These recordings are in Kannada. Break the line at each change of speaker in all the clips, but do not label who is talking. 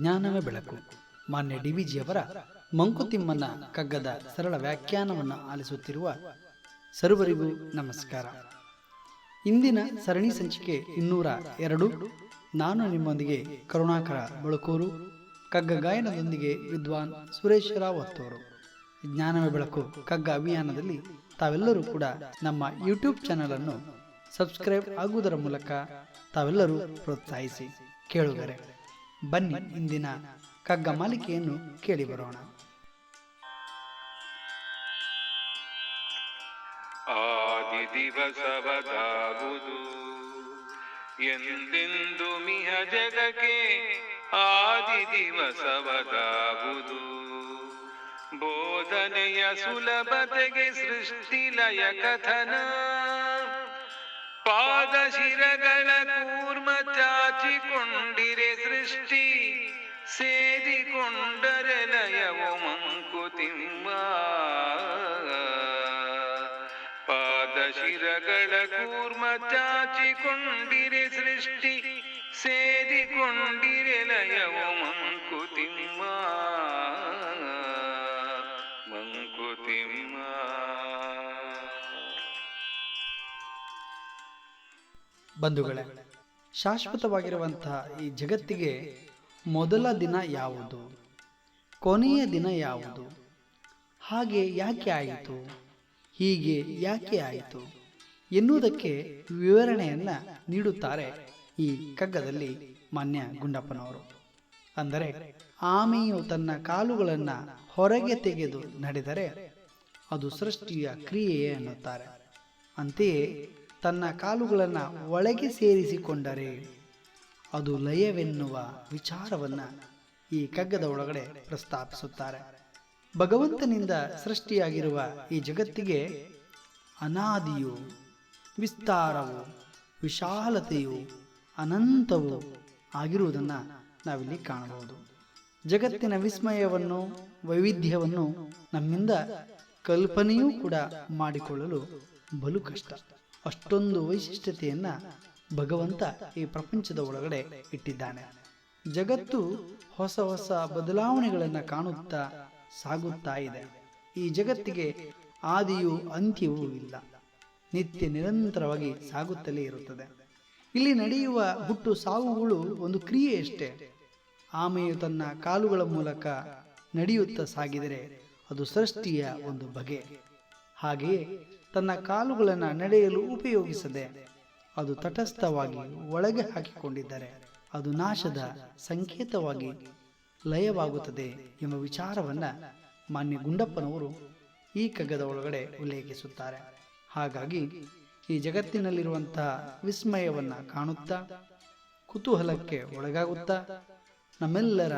ಜ್ಞಾನವೇ ಬೆಳಕು. ಮಾನ್ಯ ಡಿ ವಿ ಜಿಯವರ ಮಂಕುತಿಮ್ಮನ ಕಗ್ಗದ ಸರಳ ವ್ಯಾಖ್ಯಾನವನ್ನು ಆಲಿಸುತ್ತಿರುವ ಸರ್ವರಿಗೂ ನಮಸ್ಕಾರ. ಇಂದಿನ ಸರಣಿ ಸಂಚಿಕೆ ಇನ್ನೂರ ಎರಡು. ನಾನು ನಿಮ್ಮೊಂದಿಗೆ ಕರುಣಾಕರ ಬಳಕೂರು, ಕಗ್ಗ ಗಾಯನದೊಂದಿಗೆ ವಿದ್ವಾನ್ ಸುರೇಶ್ ರಾವ್ ಅವರು ಜ್ಞಾನವೇ ಬೆಳಕು ಕಗ್ಗ ಅಭಿಯಾನದಲ್ಲಿ ತಾವೆಲ್ಲರೂ ಕೂಡ ನಮ್ಮ ಯೂಟ್ಯೂಬ್ ಚಾನೆಲ್ ಅನ್ನು ಸಬ್ಸ್ಕ್ರೈಬ್ ಆಗುವುದರ ಮೂಲಕ ತಾವೆಲ್ಲರೂ ಪ್ರೋತ್ಸಾಹಿಸಿ. ಕೇಳುಗರೆ ಬನ್ನಿ ಇಂದಿನ ಕಗ್ಗ ಮಾಲಿಕೆಯನ್ನು ಕೇಳಿ ಬರೋಣ.
ಆದಿ ದಿವಸವದಾವುದು ಎಂದೆಂದು ಮಿಹ ಜಗಕ್ಕೆ ಆದಿ ದಿವಸವದಾವುದು ಬೋಧನೆಯ ಸುಲಭತೆಗೆ ಸೃಷ್ಟಿಲಯ ಕಥನ ಪಾದ ಶಿರಗಳ ಕೂರ್ಮ ಚಾಚಿಕೊಂಡಿರೆ ಸೃಷ್ಟಿ ಸೇರಿಕೊಂಡಿರೆ ಲಯವು ಮಂಕುತಿಮ್ಮ ಮಂಕುತಿಮ್ಮ
ಬಂಧುಗಳೇ ಶಾಶ್ವತವಾಗಿರುವಂತಹ ಈ ಜಗತ್ತಿಗೆ ಮೊದಲ ದಿನ ಯಾವುದು? ಕೊನೆಯ ದಿನ ಯಾವುದು? ಹಾಗೆ ಯಾಕೆ ಆಯಿತು? ಹೀಗೆ ಯಾಕೆ ಆಯಿತು? ಎನ್ನುವುದಕ್ಕೆ ವಿವರಣೆಯನ್ನ ನೀಡುತ್ತಾರೆ ಈ ಕಗ್ಗದಲ್ಲಿ ಮಾನ್ಯ ಗುಂಡಪ್ಪನವರು. ಅಂದರೆ ಆಮೆಯು ತನ್ನ ಕಾಲುಗಳನ್ನು ಹೊರಗೆ ತೆಗೆದು ನಡೆದರೆ ಅದು ಸೃಷ್ಟಿಯ ಕ್ರಿಯೆಯೇ ಎನ್ನುತ್ತಾರೆ. ಅಂತೆಯೇ ತನ್ನ ಕಾಲುಗಳನ್ನು ಒಳಗೆ ಸೇರಿಸಿಕೊಂಡರೆ ಅದು ಲಯವೆನ್ನುವ ವಿಚಾರವನ್ನು ಈ ಕಗ್ಗದ ಒಳಗಡೆ ಪ್ರಸ್ತಾಪಿಸುತ್ತಾರೆ. ಭಗವಂತನಿಂದ ಸೃಷ್ಟಿಯಾಗಿರುವ ಈ ಜಗತ್ತಿಗೆ ಅನಾದಿಯು, ವಿಸ್ತಾರವು, ವಿಶಾಲತೆಯು ಅನಂತವು ಆಗಿರುವುದನ್ನು ನಾವಿಲ್ಲಿ ಕಾಣಬಹುದು. ಜಗತ್ತಿನ ವಿಸ್ಮಯವನ್ನು, ವೈವಿಧ್ಯವನ್ನು ನಮ್ಮಿಂದ ಕಲ್ಪನೆಯೂ ಕೂಡ ಮಾಡಿಕೊಳ್ಳಲು ಬಲು ಕಷ್ಟ. ಅಷ್ಟೊಂದು ವೈಶಿಷ್ಟ್ಯತೆಯನ್ನು ಭಗವಂತ ಈ ಪ್ರಪಂಚದ ಒಳಗಡೆ ಇಟ್ಟಿದ್ದಾನೆ. ಜಗತ್ತು ಹೊಸ ಹೊಸ ಬದಲಾವಣೆಗಳನ್ನು ಕಾಣುತ್ತಾ ಸಾಗುತ್ತಾ ಇದೆ. ಈ ಜಗತ್ತಿಗೆ ಆದಿಯೂ ಅಂತ್ಯವೂ ಇಲ್ಲ. ನಿತ್ಯ ನಿರಂತರವಾಗಿ ಸಾಗುತ್ತಲೇ ಇರುತ್ತದೆ. ಇಲ್ಲಿ ನಡೆಯುವ ಹುಟ್ಟು ಸಾವುಗಳು ಒಂದು ಕ್ರಿಯೆಯಷ್ಟೇ ಆಮೆಯು ತನ್ನ ಕಾಲುಗಳ ಮೂಲಕ ನಡೆಯುತ್ತಾ ಸಾಗಿದರೆ ಅದು ಸೃಷ್ಟಿಯ ಒಂದು ಬಗೆ. ಹಾಗೆಯೇ ತನ್ನ ಕಾಲುಗಳನ್ನು ನಡೆಯಲು ಉಪಯೋಗಿಸದೆ ಅದು ತಟಸ್ಥವಾಗಿ ಒಳಗೆ ಹಾಕಿಕೊಂಡಿದ್ದರೆ ಅದು ನಾಶದ ಸಂಕೇತವಾಗಿ ಲಯವಾಗುತ್ತದೆ ಎಂಬ ವಿಚಾರವನ್ನು ಮಾನ್ಯ ಗುಂಡಪ್ಪನವರು ಈ ಕಗ್ಗದ ಒಳಗಡೆ ಉಲ್ಲೇಖಿಸುತ್ತಾರೆ. ಹಾಗಾಗಿ ಈ ಜಗತ್ತಿನಲ್ಲಿರುವಂತಹ ವಿಸ್ಮಯವನ್ನು ಕಾಣುತ್ತಾ, ಕುತೂಹಲಕ್ಕೆ ಒಳಗಾಗುತ್ತಾ, ನಮ್ಮೆಲ್ಲರ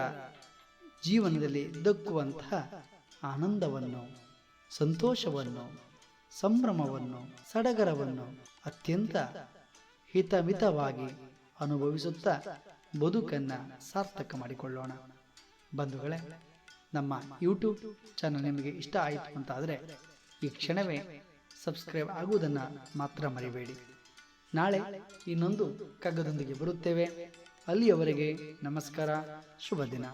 ಜೀವನದಲ್ಲಿ ದಕ್ಕುವಂತಹ ಆನಂದವನ್ನು, ಸಂತೋಷವನ್ನು, ಸಂಭ್ರಮವನ್ನು, ಸಡಗರವನ್ನು ಅತ್ಯಂತ ಹಿತಮಿತವಾಗಿ ಅನುಭವಿಸುತ್ತಾ ಬದುಕನ್ನು ಸಾರ್ಥಕ ಮಾಡಿಕೊಳ್ಳೋಣ. ಬಂಧುಗಳೇ, ನಮ್ಮ ಯೂಟ್ಯೂಬ್ ಚಾನಲ್ ನಿಮಗೆ ಇಷ್ಟ ಆಯಿತು ಅಂತಾದರೆ ಈ ಕ್ಷಣವೇ ಸಬ್ಸ್ಕ್ರೈಬ್ ಆಗುವುದನ್ನು ಮಾತ್ರ ಮರಿಬೇಡಿ. ನಾಳೆ ಇನ್ನೊಂದು ಕಗ್ಗದೊಂದಿಗೆ ಬರುತ್ತೇವೆ. ಅಲ್ಲಿಯವರೆಗೆ ನಮಸ್ಕಾರ ಶುಭ ದಿನ